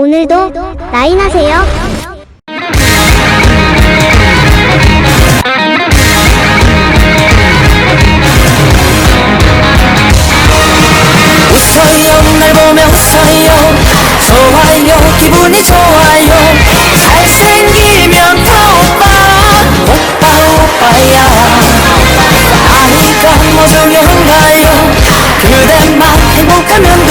오늘도 라인하세요. 웃어요 날 보면서요. 좋아요 기분이 좋아요. 잘생기면 다 오빠 오빠 오빠야. 아이가 뭐 중요한가요? 그대만 행복하면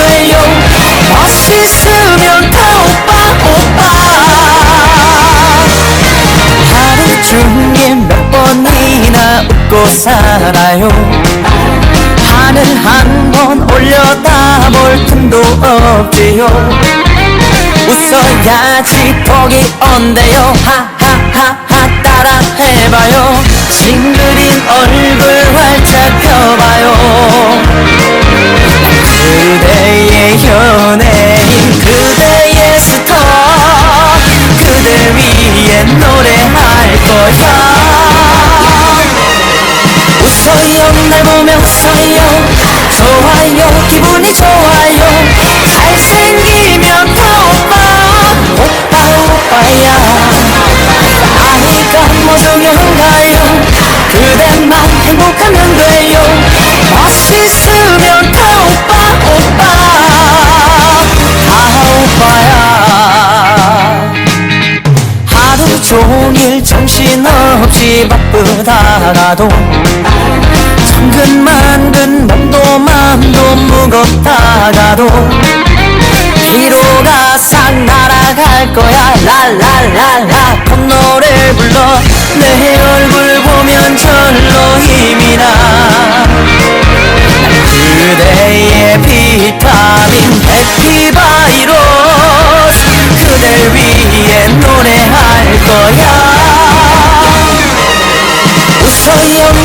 웃고 살아요. 하늘 한 번 올려다 볼 틈도 없지요. 웃어야지 복이 온대요. 하하하하 따라 해봐요. 싱그린 얼굴 활짝 펴봐요 웃어요 날 보면서요 좋아요. 기분이 좋아요. 잘생기면 다 오빠 오빠 오빠야. 아이가 뭐 중요한가요. 그대만 행복하면 돼요 정신없이 바쁘다가도 천근 만근 몸도 마음도 무겁다가도 피로가 싹 날아갈 거야. 랄랄랄라. 콧노래 불러. 내 얼굴 보면 절로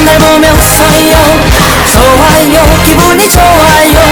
날 보면서요. 좋아요. 기분이 좋아요.